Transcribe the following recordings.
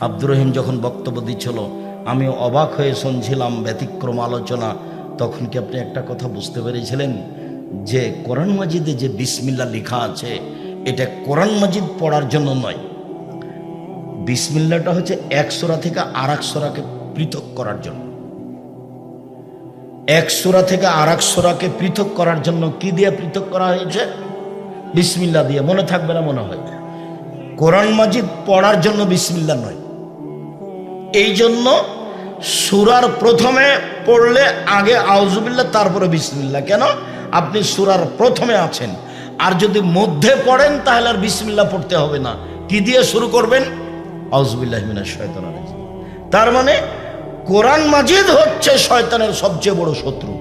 আব্দুর রহিম যখন বক্তব্য দিচ্ছিল আমি অবাক হয়ে শুনছিলাম ব্যতিক্রম আলোচনা। তখন কি আপনি একটা কথা বুঝতে পেরেছিলেন? যে কোরআন মাজিদে যে বিসমিল্লা লেখা আছে, এটা কোরআন মাজিদ পড়ার জন্য নয়। বিসমিল্লাটা হচ্ছে এক সোরা থেকে আর এক সোরাকে পৃথক করার জন্য। এক সোরা থেকে আর এক সোরাকে পৃথক করার জন্য কি দিয়ে পৃথক করা হয়েছে? বিসমিল্লা দিয়ে। মনে থাকবে না মনে হয়। কোরআন মাজিদ পড়ার জন্য বিসমিল্লা নয়। এই জন্য সুরার প্রথমে পড়লে আগে আউজুবিল্লা তারপরে বিসমিল্লা কেন? আপনি সুরার প্রথমে আছেন। আর যদি মধ্যে পড়েন, তাহলে আর বিসমিল্লা পড়তে হবে না। কি দিয়ে শুরু করবেন? আউজুবিল্লাহ মিনাশ শয়তানির রাজিম। তার মানে কোরআন মাজিদ হচ্ছে শয়তানের সবচেয়ে বড় শত্রু।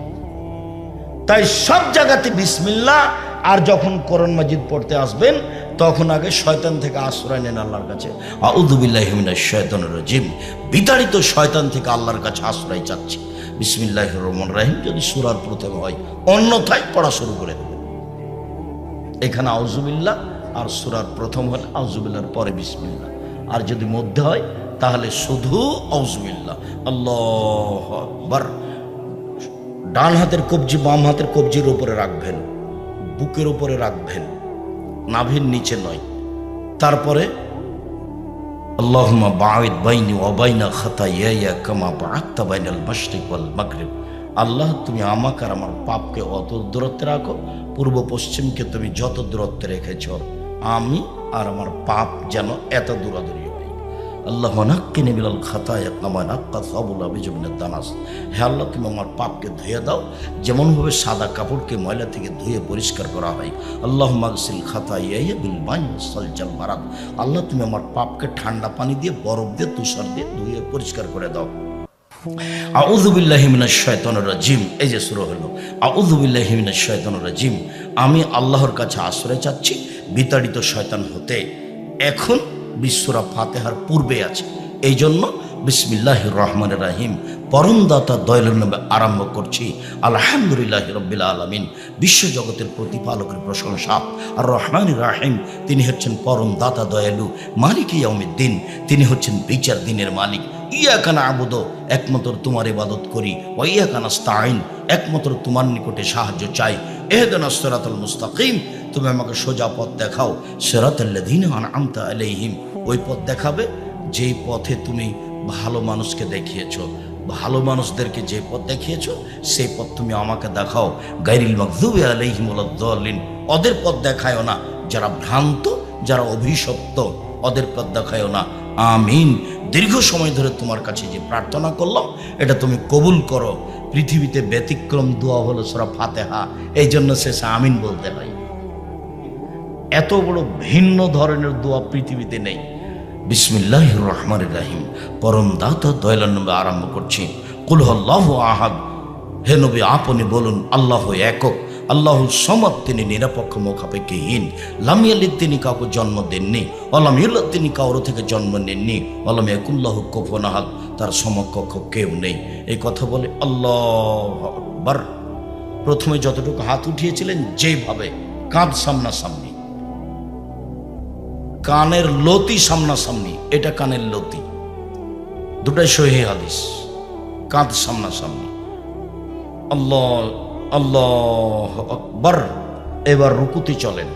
তাই সব জায়গাতে বিসমিল্লা আর যখন কোরআন মাজিদ পড়তে আসবেন, তখন আগে শয়তান থেকে আশ্রয় নেন আল্লাহর কাছে। আউদুবিল্লাহ শয়তানের রাজিম। বিতাড়িত শয়তান থেকে আল্লাহর কাছে আশ্রয় চাচ্ছি। বিসমিল্লাহ রহমান রাহিম। যদি সুরার প্রথম হয়, অন্যথায় পড়া শুরু করে দেবেন। এখানে আউজুবিল্লাহ আর সুরার প্রথম হলে আউজুবিল্লার পরে বিসমিল্লাহ। আর যদি মধ্যে হয়, তাহলে শুধু আউজুবিল্লাহ আল্লাহ ডান হাতের কবজি বাম হাতের কবজির উপরে রাখবেন। বুকের উপরে রাখবেন, নাভির নিচে নয়। তারপরে, আল্লাহুম্মা বাঈদ বাইনি ওয়া বাইনা খাতায়ায়া কামা বাআদতা বাইনাল মাশরিক ওয়াল মাগরিব। আল্লাহ, তুমি আমাকে আর আমার পাপকে অত দূরত্বে রাখো, পূর্ব পশ্চিমকে তুমি যত দূরত্বে রেখেছ। আমি আর আমার পাপ যেন এত দূরাদূরি আল্লাহ নাক্কিনি বিলাল খাতায়া কামা নাক্কা সাবুল আবিজমিনের দানাস। হে আল্লাহ, তুমি আমার পাপকে ধুয়ে দাও, যেমনভাবে সাদা কাপড়কে ময়লা থেকে ধুয়ে পরিষ্কার করা হয়। আল্লাহ মাগসিল খাতা ইয়া বিল বাইন সলজাল বারাত আল্লাহ, তুমি আমার পাপকে ঠান্ডা পানি দিয়ে, বরফ দিয়ে, তুষার দিয়ে ধুয়ে পরিষ্কার করে দাও। আউযুবিল্লাহি মিনাশ শাইতানির রাজিম। এই যে শুরু হলো। আউযুবিল্লাহি মিনাশ শাইতানির রাজিম। আমি আল্লাহর কাছে আশ্রয় চাচ্ছি বিতাড়িত শয়তান হতে। এখন বিশ্বরা ফাতেহার পূর্বে আছে। এই জন্য বিসমিল্লাহ রহমান রাহিম পরমদাতা দয়ালুর নামে আরম্ভ করছি। আলহামদুলিল্লাহ রব্বিল আলমিন। বিশ্বজগতের প্রতিপালকের প্রশংসা। আর রহমান রাহিম, তিনি হচ্ছেন পরম দাতা দয়ালু মালিক ইয়াউমিদ্দিন। তিনি হচ্ছেন বিচার দিনের মালিক। ইয়া কানা আবুদ একমাত্র তোমার ইবাদত করি। ও ইয়া কানা স্তাইন একমাত্র তোমার নিকটে সাহায্য চাই। এহদানা সিরাতাল মুস্তাকিম। তুমি আমাকে সোজা পথ দেখাও। আলাইহিম। ওই পথ দেখাবে যেই পথে তুমি ভালো মানুষকে দেখিয়েছ। ভালো মানুষদেরকে যে পথ দেখিয়েছ, সেই পথ তুমি আমাকে দেখাও। গাইরিল মাকদুবে আলাইহিম ওয়ালাদ-দাল্লিন ওদের পথ দেখায়ও না। যারা ভ্রান্ত, যারা অভিশপ্ত, ওদের পথ দেখায়ও না। আমিন। দীর্ঘ সময় ধরে তোমার কাছে যে প্রার্থনা করলাম, এটা তুমি কবুল করো। পৃথিবীতে ব্যতিক্রম দোয়া হলো সোরা ফাতেহা। এই জন্য শেষে আমিন বলতে হয়। এত বড় ভিন্ন ধরনের দোয়া পৃথিবীতে নেই। বিসমিল্লাহ রহমান রাহিম। পরম দাতা দয়ালার নবী আরম্ভ করছি। কুলহল্লাহ আহাদ। হে নবী, আপনি বলুন, আল্লাহ একক। আল্লাহ সমদ তিনি নিরপেক্ষ মুখাপেক্ষীহীন। লামিয়ালিদ তিনি কাউকে জন্ম দেননি অলামিউল্লাহ তিনি কারও থেকে জন্ম নেননি। অলাম একুল্লাহ কোফনাহাদ তার সমকক্ষ কেউ নেই। এই কথা বলে আল্লাহ আকবার। প্রথমে যতটুকু হাত উঠিয়েছিলেন, যেভাবে কাঁধ সামনাসামনি। কানের লতি সামনাসামনি, এটা কানের লতি। দুটাই সহি হাদিস, কাঁধ সামনাসামনি। আল্লাহ আল্লাহ আকবর। এবার রুকুতে চলেন।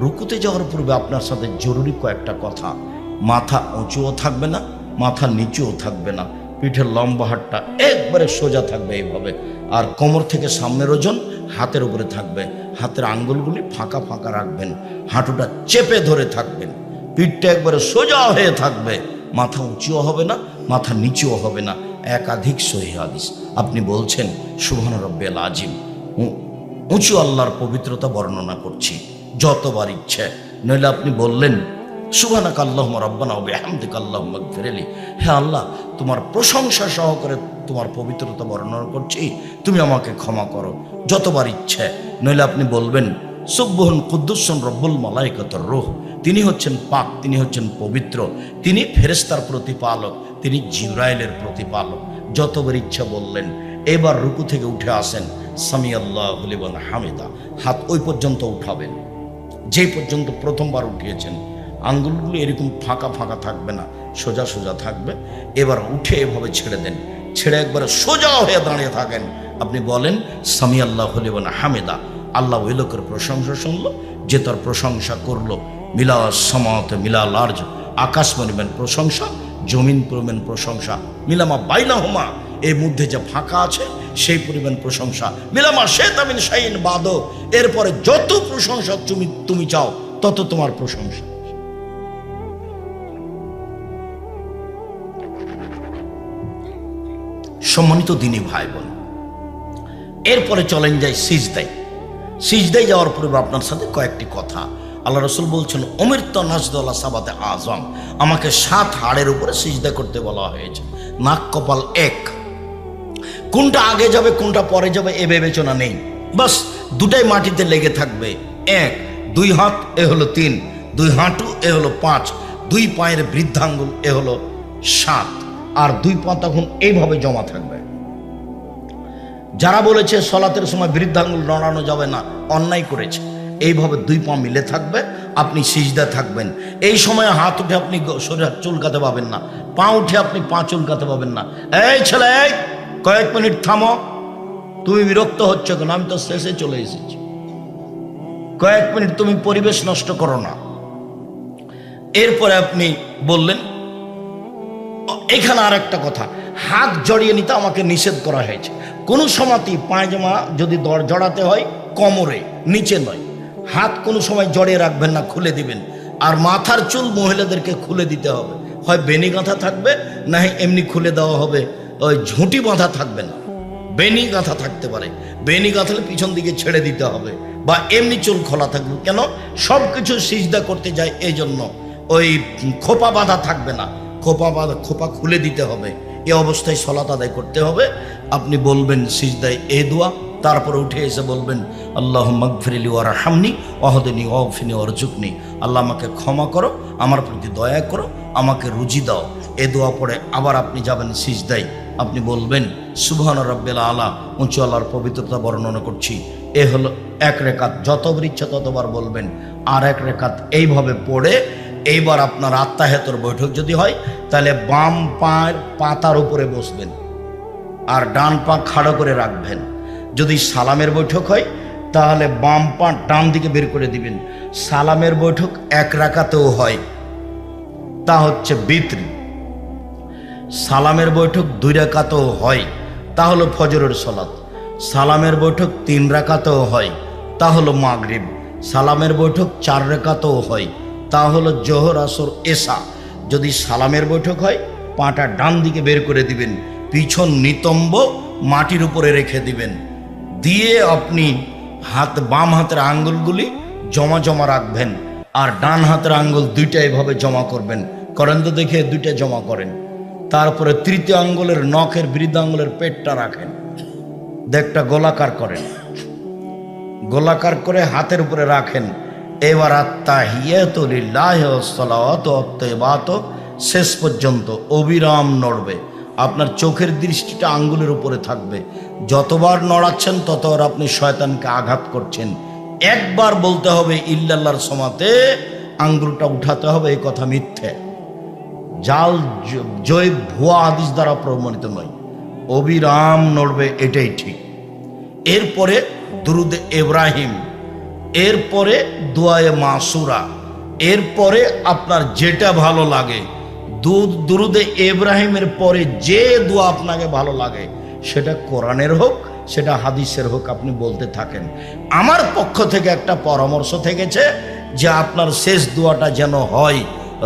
রুকুতে যাওয়ার পূর্বে আপনার সাথে জরুরি কয়েকটা কথা। মাথা উঁচুও থাকবে না, মাথা নিচুও থাকবে না। পিঠের লম্বা হাটটা একবারে সোজা থাকবে এইভাবে। আর কোমর থেকে সামনের ওজন হাতের উপরে থাকবে। হাতের আঙ্গুলগুলি ফাঁকা ফাঁকা রাখবেন। হাঁটুটা চেপে ধরে থাকবেন। পিঠটা একবারে সোজা হয়ে থাকবে। মাথা উঁচুও হবে না, মাথা নিচুও হবে না। একাধিক সহি হাদিস। আপনি বলছেন সুবহান রব্বেল আজিম উঁচু আল্লাহর পবিত্রতা বর্ণনা করছি, যতবার ইচ্ছে। নইলে আপনি বললেন, সুবহানাক আল্লাহ রব্বানা হবে আহমদিক আল্লাহ ফেরেলি হে আল্লাহ, তোমার প্রশংসা সহকারে তোমার পবিত্রতা বর্ণনা করছি, তুমি আমাকে ক্ষমা করো, যতবার ইচ্ছে। নইলে আপনি বলবেন সুব্বহন কুদ্দুসন রব্বুল মালাইকতর রোহ। তিনি হচ্ছেন পাক, তিনি হচ্ছেন পবিত্র, তিনি ফেরেস্তার প্রতিপালক, তিনি জিব্রাইলের প্রতিপালক। যতবার ইচ্ছা বললেন, এবার রুকু থেকে উঠে আসেন। সামি আল্লাহ হামিদা। হাত ওই পর্যন্ত উঠাবেন। যে পর্যন্ত প্রথমবার উঠিয়েছেন, আঙ্গুলগুলো এরকম ফাঁকা ফাঁকা থাকবে না, সোজা সোজা থাকবে। এবার উঠে এভাবে ছেড়ে দেন। ছেড়ে একবারে সোজা হয়ে দাঁড়িয়ে থাকেন। আপনি বলেন সামি আল্লাহ হামেদা আল্লাহ ওই লোকের প্রশংসা শুনলো, যে তার প্রশংসা করল মিলা সমাত মিলা লার্জ আকাশ মনিবেন প্রশংসা, জমিন পরিমাণ প্রশংসা, মিলামা বাইনা হোমা এর মধ্যে যে ফাঁকা আছে সেই পরিমাণ প্রশংসা, মিলামা সে তামিন শাইন বাদ, এরপরে যত প্রশংসা তুমি তুমি চাও, তত তোমার প্রশংসা। সম্মানিত দিনী ভাই বোন, এরপরে চলেন যাই সিজদাই সিজদাই যাওয়ার পূর্বে আপনার সাথে কয়েকটি কথা। আল্লাহ রসুল বলছেন অমৃত নাজদুল্লাহ সাবাতে আজম, আমাকে সাত হাড়ের উপরে সিজদা করতে বলা হয়েছে। নাক কপাল এক। কোনটা আগে যাবে, কোনটা পরে যাবে, এ বিবেচনা নেই। বাস, দুটাই মাটিতে লেগে থাকবে। এক, দুই হাত, এ হলো তিন। দুই হাঁটু, এ হলো পাঁচ। দুই পায়ের বৃদ্ধাঙ্গুল, এ হলো সাত। আর দুই পা তখন এইভাবে জমা থাকবে। যারা বলেছে সলাতের সময় বৃদ্ধাঙ্গুল নড়ানো যাবে না, অন্যায় করেছে। এইভাবে দুই পা মিলে থাকবে, আপনি সিজদা থাকবেন। এই সময় হাত উঠে আপনি শরীর চুলকাতে পাবেন না। পা উঠে আপনি পা চুলকাতে পাবেন না। এই ছেলে কয়েক মিনিট থামো। তুমি বিরক্ত হচ্ছ কেন? আমি তো শেষে চলে এসেছি। কয়েক মিনিট তুমি পরিবেশ নষ্ট করো না। এরপরে আপনি বললেন, এখানে আর একটা কথা। হাত জড়িয়ে নিতে আমাকে নিষেধ করা হয়েছে। কোনো সময়তেই পায়জামা যদি দর জড়াতে হয়, কোমরে, নিচে নয়। হাত কোনো সময় জড়িয়ে রাখবেন না, খুলে দিবেন। আর মাথার চুল মহিলাদেরকে খুলে দিতে হবে। হয় বেনি গাঁথা থাকবে, না এমনি খুলে দেওয়া হবে। ওই ঝুঁটি বাঁধা থাকবে না। বেনি গাঁথা থাকতে পারে। বেনি গাঁথালে পিছন দিকে ছেড়ে দিতে হবে বা এমনি চুল খোলা থাকবে। কেন? সব কিছু সিজদা করতে যায় এই জন্য ওই খোপা বাঁধা থাকবে না। খোপা বাঁধা, খোপা খুলে দিতে হবে। এ অবস্থায় সলাত আদায় করতে হবে। আপনি বলবেন সিজদায় এ দোয়া, তারপরে উঠে এসে বলবেন আল্লাহ মগফিরিলি ওয়ার হামনি অহদিনী অফিনি অরজুকনি আল্লাহ আমাকে ক্ষমা করো, আমার প্রতি দয়া করো, আমাকে রুজি দাও। এ দোয়া পড়ে আবার আপনি যাবেন সিজদাই আপনি বলবেন, সুবহান রব্বেল আলা, উঁচু আল্লাহর পবিত্রতা বর্ণনা করছি। এ হলো এক রেখাত যতবার ইচ্ছা ততবার বলবেন, আর এক রেখাত এইভাবে পড়ে এইবার আপনার আত্মাহেতর বৈঠক যদি হয়, তাহলে বাম পায়ের পাতার উপরে বসবেন আর ডান পা খাড়ো করে রাখবেন। যদি সালামের বৈঠক হয়, তাহলে বাম পা ডান দিকে বের করে দিবেন। সালামের বৈঠক এক রাকাতেও হয়। তা হচ্ছে বিত্রি। সালামের বৈঠক দুই রাকাতেও হয়, তা হলো ফজরের সলাত সালামের বৈঠক তিন রাকাতেও হয়, তা হলো মাগরিব। সালামের বৈঠক চার রেখাতেও হয় তা হলো জোহর আসর এসা। যদি সালামের বৈঠক হয়, পাটা ডান দিকে বের করে দিবেন, পিছন নিতম্ব মাটির উপরে রেখে দিবেন। দিয়ে আপনি হাত বাম হাতের আঙ্গুলগুলি জমা জমা রাখবেন আর ডান হাতের আঙ্গুল দুইটা এভাবে জমা করবেন। করেন তো দেখে দুইটা জমা করেন। তারপরে তৃতীয় আঙ্গুলের নখের বৃদ্ধ আঙ্গুলের পেটটা রাখেন। দেখটা গোলাকার করেন। গোলাকার করে হাতের উপরে রাখেন। এবার আত্মা হিয়াত লিল্লাহত শেষ পর্যন্ত অবিরাম নড়বে। আপনার চোখের দৃষ্টিটা আঙ্গুলের উপরে থাকবে। যতবার নড়াচ্ছেন, ততবার আপনি শয়তানকে আঘাত করছেন। একবার বলতে হবে ইল্লাল্লার সমাতে আঙ্গুলটা উঠাতে হবে এই কথা মিথ্যে। জাল, জয় ভুয়া হাদিস দ্বারা প্রমাণিত নয়। অবিরাম নড়বে, এটাই ঠিক। এরপরে দুরুদ এব্রাহিম। এরপরে দোয়ায়ে মাসুরা, এরপরে আপনার যেটা ভালো লাগে। দুধ দুরুদে এব্রাহিমের পরে যে দোয়া আপনাকে ভালো লাগে, সেটা কোরআনের হোক, সেটা হাদিসের হোক আপনি বলতে থাকেন। আমার পক্ষ থেকে একটা পরামর্শ থেকেছে যে আপনার শেষ দোয়াটা যেন হয়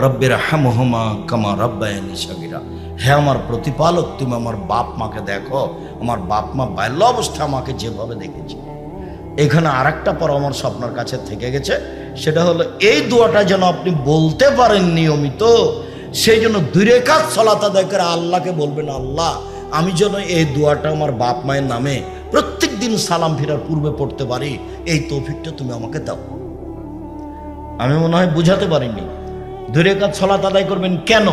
রব্বের হামহমা কামা রব্বায়নি সাগিরা। হ্যাঁ আমার প্রতিপালক, তুমি আমার বাপ মাকে দেখো, আমার বাপ মা বাল্য অবস্থা আমাকে যেভাবে দেখেছে। এখানে আরেকটা পরামর্শ আপনার কাছে থেকে গেছে, সেটা হলো, এই দোয়াটা যেন আপনি বলতে পারেন নিয়মিত, সেই জন্য দুই রেখাত সলাত আদায় করে আল্লাহকে বলবেন, আল্লাহ, আমি যেন এই দোয়াটা আমার বাপ মায়ের নামে প্রত্যেক দিন সালাম ফেরার পূর্বে পড়তে পারি, এই তৌফিকটা তুমি আমাকে দাও। আমি মনে হয় বুঝাতে পারিনি। দুই রেখাত সলাত আদায় করবেন কেন?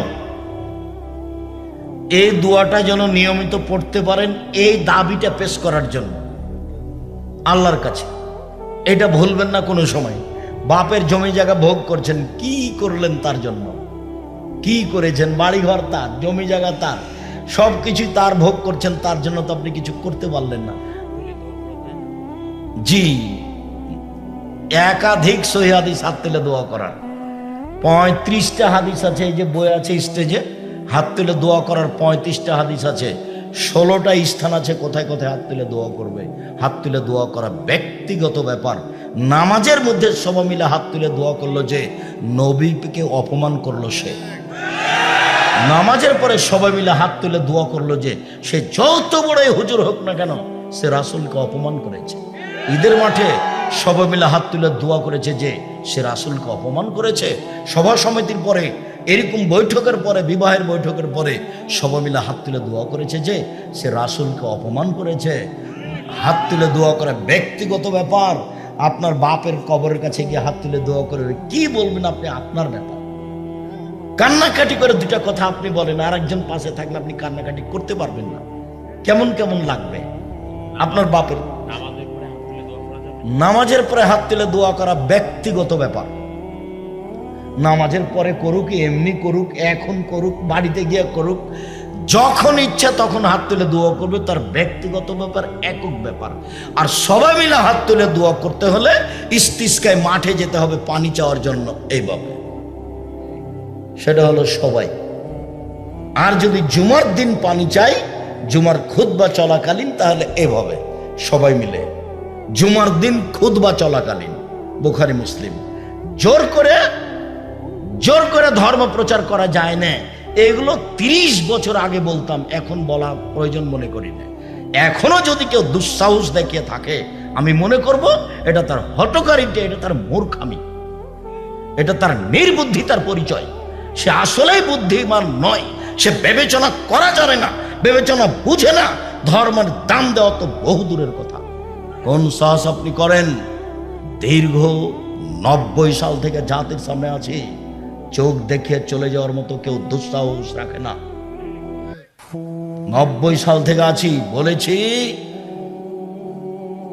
এই দোয়াটা যেন নিয়মিত পড়তে পারেন, এই দাবিটা পেশ করার জন্য। আল্লাহর কাছে। এটা ভুলবেন না কোনো সময়। বাপের জমি জায়গা ভোগ করছেন, কি করলেন তার জন্য? কি করেছেন? বাড়িঘর তার, জমি জায়গা তার। সব কিছুই তার ভোগ করছেন, তার জন্য তো আপনি কিছু করতে পারলেন না। জি। একাধিক সহি হাত তুলে দোয়া করার। পঁয়ত্রিশটা হাদিস আছে, এই যে বই আছে স্টেজে হাত তুলে দোয়া করার পঁয়ত্রিশটা হাদিস আছে। ষোলোটা স্থান আছে, কোথায় কোথায় হাত তুলে দোয়া করবে? হাত তুলে দোয়া করা ব্যক্তিগত ব্যাপার। নামাজের মধ্যে সবাই মিলে হাত তুলে দোয়া করল যে, নবীকে অপমান করল সে। নামাজের পরে সবাই মিলে হাত তুলে দোয়া করল যে, সে যত বড়ই হুজুর হোক না কেন, সে রাসুলকে অপমান করেছে। ঈদের মাঠে সবাই মিলে হাত তুলে দোয়া করেছে যে, সে রাসুলকে অপমান করেছে। সভা সমিতির পরে এরকম বৈঠকের পরে বিবাহের বৈঠকের পরে সবাই মিলে হাত তুলে দোয়া করেছে যে সে রাসুলকে অপমান করেছে। হাত তুলে দোয়া করে ব্যক্তিগত ব্যাপার। আপনার বাপের কবরের কাছে গিয়ে হাত তুলে দোয়া করে কি বলবেন আপনি? আপনার ব্যাপার। কান্নাকাটি করে দুটা কথা আপনি বলেন আর একজন পাশে থাকলে আপনি কান্নাকাটি করতে পারবেন না। কেমন কেমন লাগবে? আপনার বাপের নামাজের পরে হাত তুলে দোয়া করা ব্যক্তিগত ব্যাপার। নামাজের পরে করুক, এমনি করুক, এখন করুক, বাড়িতে গিয়ে করুক, যখন ইচ্ছা তখন হাত তুলে দোয়া করবে, তার ব্যক্তিগত ব্যাপার, একক ব্যাপার। আর সবাই মিলে হাত তুলে দোয়া করতে হলে ইস্তিস্কায় মাঠে যেতে হবে, পানি চাওয়ার জন্য, এইভাবে। সেটা হলো সবাই। আর যদি জুমার দিন পানি চাই, জুমার খুদ বা চলাকালীন, তাহলে এভাবে, সবাই মিলে। জুমার দিন খুদ বা চলাকালীন, বুখারি, মুসলিম। জোর করে জোর করে ধর্ম প্রচার করা যায় না। এগুলো তিরিশ বছর আগে বলতাম, এখন বলা প্রয়োজন মনে করি না। এখনও যদি কেউ দুঃসাহস দেখিয়ে থাকে, আমি মনে করব এটা তার হটকারিতা এটা তার মূর্খামি। এটা তার নির্বুদ্ধিতার পরিচয়। সে আসলেই বুদ্ধিমান নয়। সে বিবেচনা করা জানে না, বিবেচনা বুঝে না। ধর্মের দাম দেওয়া তো বহু দূরের কথা। কোন সাহস আপনি করেন? দীর্ঘ নব্বই সাল থেকে জাতির সামনে আছি। চোখ দেখিয়ে চলে যাওয়ার মতো কেউ দুঃসাহস রাখে না। নব্বই সাল থেকে আছি, বলেছি,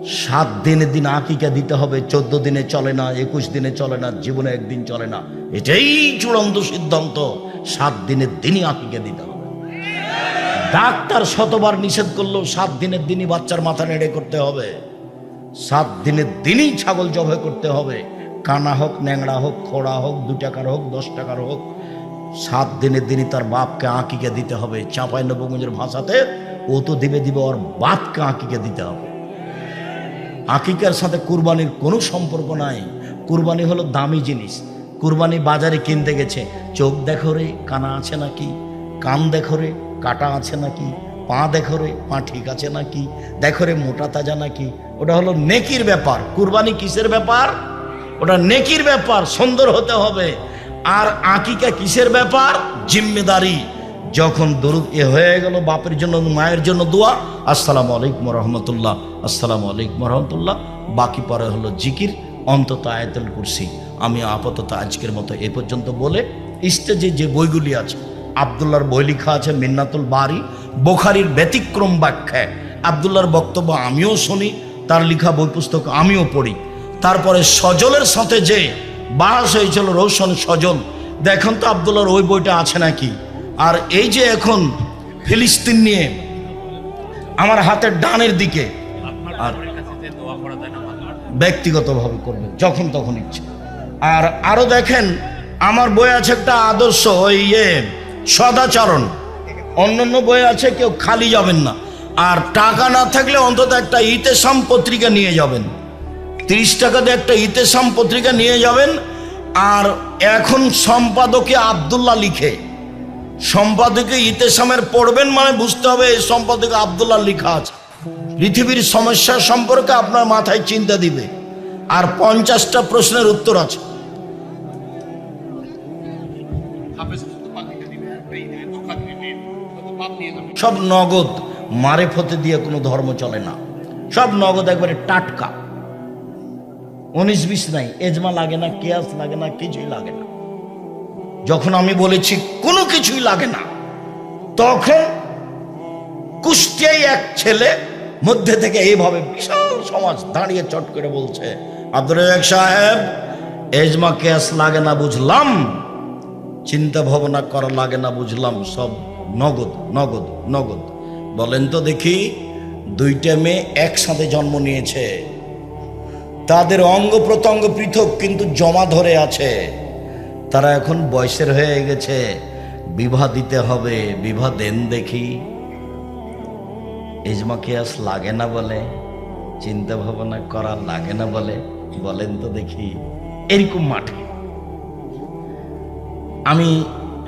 সাত দিনের দিন আকিকা দিতে হবে, চোদ্দ দিনে চলে না, একুশ দিনে চলে না, জীবনে একদিন চলে না। এটাই চূড়ান্ত সিদ্ধান্ত, সাত দিনের দিনই আকিকা দিতে হবে। ডাক্তার শতবার নিষেধ করলেও সাত দিনের দিনই বাচ্চার মাথা নেড়ে করতে হবে। সাত দিনের দিনই ছাগল জবাই করতে হবে। কানা হোক, ন্যাংড়া হোক, খোড়া হোক দু টাকার হোক দশ টাকার হোক, সাত দিনের দিনই তার বাপকে আঁকিকে দিতে হবে। চাঁপাই নবগঞ্জের ভাষাতে ও তো দিবে দিবে ওর বাপকে আঁকিকে দিতে হবে। আঁকিকার সাথে কুরবানির কোনো সম্পর্ক নাই। কুরবানি হলো দামি জিনিস। কুরবানি বাজারে কিনতে গেছে। চোখ দেখো রে, কানা আছে নাকি? কান দেখো রে, কাটা আছে নাকি? পা দেখো রে, পা ঠিক আছে নাকি? দেখো রে, মোটা তাজা নাকি? ওটা হলো নেকির ব্যাপার। কুরবানি কিসের ব্যাপার? ওটা নেকির ব্যাপার, সুন্দর হতে হবে। আর আকিকা কিসের ব্যাপার? জিম্মেদারি। যখন দরুদ এ হয়ে গেল, বাপের জন্য মায়ের জন্য দোয়া, আসসালামু আলাইকুম রহমতুল্লাহ আসসালামু আলাইকুম রহমতুল্লাহ বাকি পরে হলো জিকির, অন্তত আয়াতুল কুরসি। আমি আপাতত আজকের মতো এ পর্যন্ত বলে, স্টেজে যে বইগুলি আছে আবদুল্লার বই লেখা আছে, মিন্নাতুল বাড়ি বোখারির ব্যতিক্রম ব্যাখ্যায়। আবদুল্লার বক্তব্য আমিও শুনি, তার লেখা বই পুস্তক আমিও পড়ি। তারপরে সজলের সাথে যে বাস হয়েছিল, রোশন সজল। দেখেন তো আবদুল্লার ওই বইটা আছে নাকি? আর এই যে এখন ফিলিস্তিন নিয়ে আমার হাতের ডানের দিকে, আর ব্যক্তিগতভাবে করবেন যখন তখন ইচ্ছে। আর আরও দেখেন, আমার বই আছে একটা আদর্শ, ওই ইয়ে সদাচরণ। অন্যান্য বই আছে, কেউ খালি যাবেন না। আর টাকা না থাকলে অন্তত একটা ইতেসাম পত্রিকা নিয়ে যাবেন। তিরিশ টাকা দিয়ে একটা ইতেসাম পত্রিকা নিয়ে যাবেন, আর এখন সম্পাদকে আবদুল্লাহ লিখে। সম্পাদকে ইতেসামের পড়বেন মানে বুঝতে হবে এই সম্পাদকে আবদুল্লাহ লিখা আছে। পৃথিবীর সমস্যা সম্পর্কে আপনার মাথায় চিন্তা দিবে। আর পঞ্চাশটা প্রশ্নের উত্তর আছে। সব নগদ মারে ফতে দিয়ে কোনো ধর্ম চলে না। সব নগদ একবারে টাটকা। উনিশ বিশ নাই, এজমা লাগে না, কেয়াস লাগে না, কিছুই লাগে না। যখন আমি বলেছি, কোনো কিছুই লাগে না, তখন কুষ্টিয়াই এক ছেলে মধ্যে থেকে এইভাবে বিশাল সমাজ দাঁড়িয়ে চট করে বলছে আব্দুল সাহেব, এজমা, কেয়াস লাগে না বুঝলাম, চিন্তা ভাবনা করা লাগে না বুঝলাম, সব নগদ নগদ নগদ। বলেন তো দেখি, দুইটা মেয়ে একসাথে জন্ম নিয়েছে। তাদের অঙ্গ প্রত্যঙ্গ পৃথক কিন্তু জমা ধরে আছে। তারা এখন বয়সের হয়ে গেছে। বিবাহ দিতে হবে, বিবাহ দেন দেখি। ইজমা কিয়াস লাগে না বলে, চিন্তা ভাবনা করা লাগে না বলে, বলেন তো দেখি। এরকম মাঠে আমি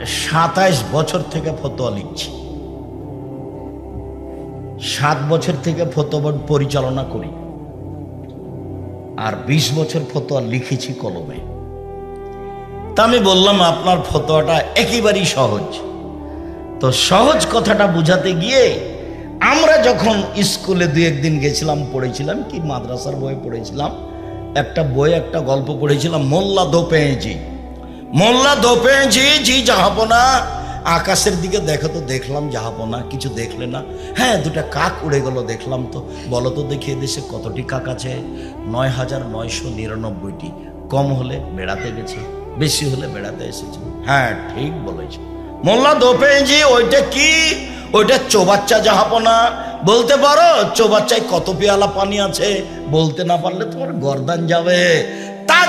সাতাইশ বছর থেকে ফতোয়া লিখছি। সাত বছর থেকে ফতোয়া পরিচালনা করি। আর বিশ বছর ফতোয়া লিখেছি কলমে। তা আমি বললাম, আপনার ফতোয়াটা একেবারেই সহজ। তো সহজ কথাটা বোঝাতে গিয়ে আমরা যখন স্কুলে দু একদিন গেছিলাম, পড়েছিলাম কি, মাদ্রাসার বই পড়েছিলাম, একটা বই, একটা গল্প পড়েছিলাম, মোল্লা দোপেঁজি। মোল্লা দোপেঁজি জি জাহাপনা আকাশের দিকে দেখো তো, দেখলাম জাহাপনা কিছু দেখলে না। হ্যাঁ দুটা কাক উড়ে গেল, দেখলাম তো। বলো তো দেখি দেশে কতটি কাক আছে? নয় হাজার নয়শো নিরানব্বইটি। কম হলে বেড়াতে গেছে, বেশি হলে বেড়াতে এসেছে। হ্যাঁ ঠিক বলেছে। মোল্লা দোপেঁজি, ওইটা কি? ওইটা চোবাচ্চা জাহাপনা বলতে পারো, চোবাচ্চায় কত পেয়ালা পানি আছে? বলতে না পারলে তোমার গর্দান যাবে।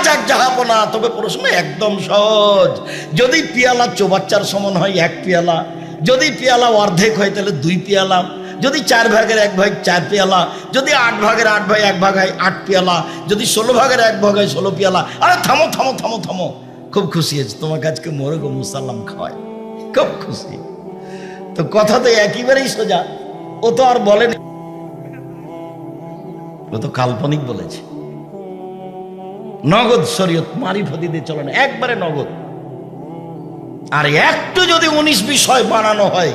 যাক জাহাপনা তবে প্রশ্ন একদম সহজ। যদি পেয়ালা চোবাচ্চার সমান হয় এক পেয়ালা, যদি পেয়ালা অর্ধেক হয় তাহলে দুই পেয়ালা, যদি চার ভাগের এক ভাগ চার পেয়ালা, যদি আট ভাগের আট ভাগ এক ভাগ হয় আট পেয়ালা, যদি ষোলো ভাগের এক ভাগ হয় ষোলো পেয়ালা, আরে থামো থামো থামো থামো। খুব খুশি হয়েছে তোমার কাছকে মোরগ মুসাল্লাম খাওয়ায় খুব খুশি। তো কথা তো একেবারেই সোজা। ও তো আর বলেনি। ও তো কাল্পনিক বলেছে। নগদ শরীয়ত মারিফতি দিয়ে চলে না, একবারে নগদ। আর একটু যদি উনিশ বিষয় বানানো হয়,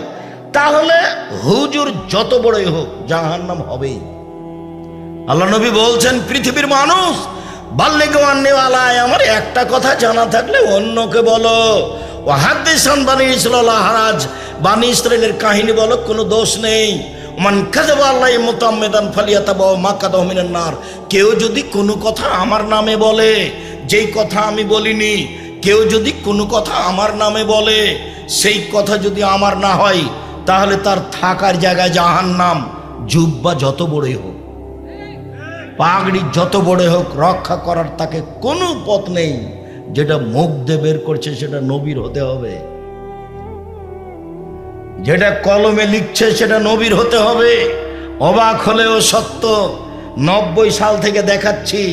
তাহলে হুজুর যত বড়ই হোক, জাহান্নাম হবেই। আল্লাহ নবী বলছেন, পৃথিবীর মানুষ বাল্যে নেওয়ালায় আমার একটা কথা জানা থাকলে অন্যকে বলো। ও হাদ্দিসান বানি ইসলাল হারাজ বানি ইসরায়েলের কাহিনী বলো, কোনো দোষ নেই। মান কাজাবা আল্লাহ মোতাম্মেদান ফালিয়াতা বাবা মা কাদমিনের নার। কেউ যদি কোনো কথা আমার নামে বলে, যেই কথা আমি বলিনি, কেউ যদি কোনো কথা আমার নামে বলে, সেই কথা যদি আমার না হয়, তাহলে তার থাকার জায়গায় জাহান নাম জুব্বা যত বড়ই হোক, পাগড়ি যত বড় হোক, রক্ষা করার তাকে কোনো পথ নেই। যেটা মুখ দিয়ে বের করছে, সেটা নবীর হতে হবে। যেটা কলমে লিখছে সেটা নবীর হতে হবে। অবাক হলেও সত্য, নব্বই সাল থেকে দেখাচ্ছি,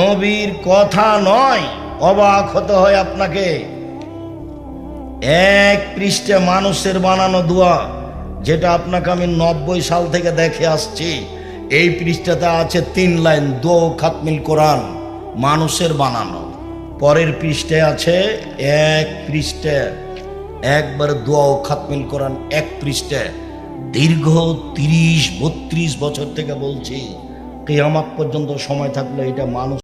নবীর কথা নয়, অবাক হতে হয় আপনাকে। এক পৃষ্ঠে মানুষের বানানো দোয়া, যেটা আপনাকে আমি নব্বই সাল থেকে দেখে আসছি। এই পৃষ্ঠাতে আছে তিন লাইন, দো খাতমিল কোরআন, মানুষের বানানো। পরের পৃষ্ঠে আছে এক পৃষ্ঠে একবার দোয়া ও খাতমিল করান এক পৃষ্ঠে দীর্ঘ তিরিশ, বত্রিশ বছর থেকে বলছি, কেয়ামাত পর্যন্ত সময় থাকলে এটা মানুষ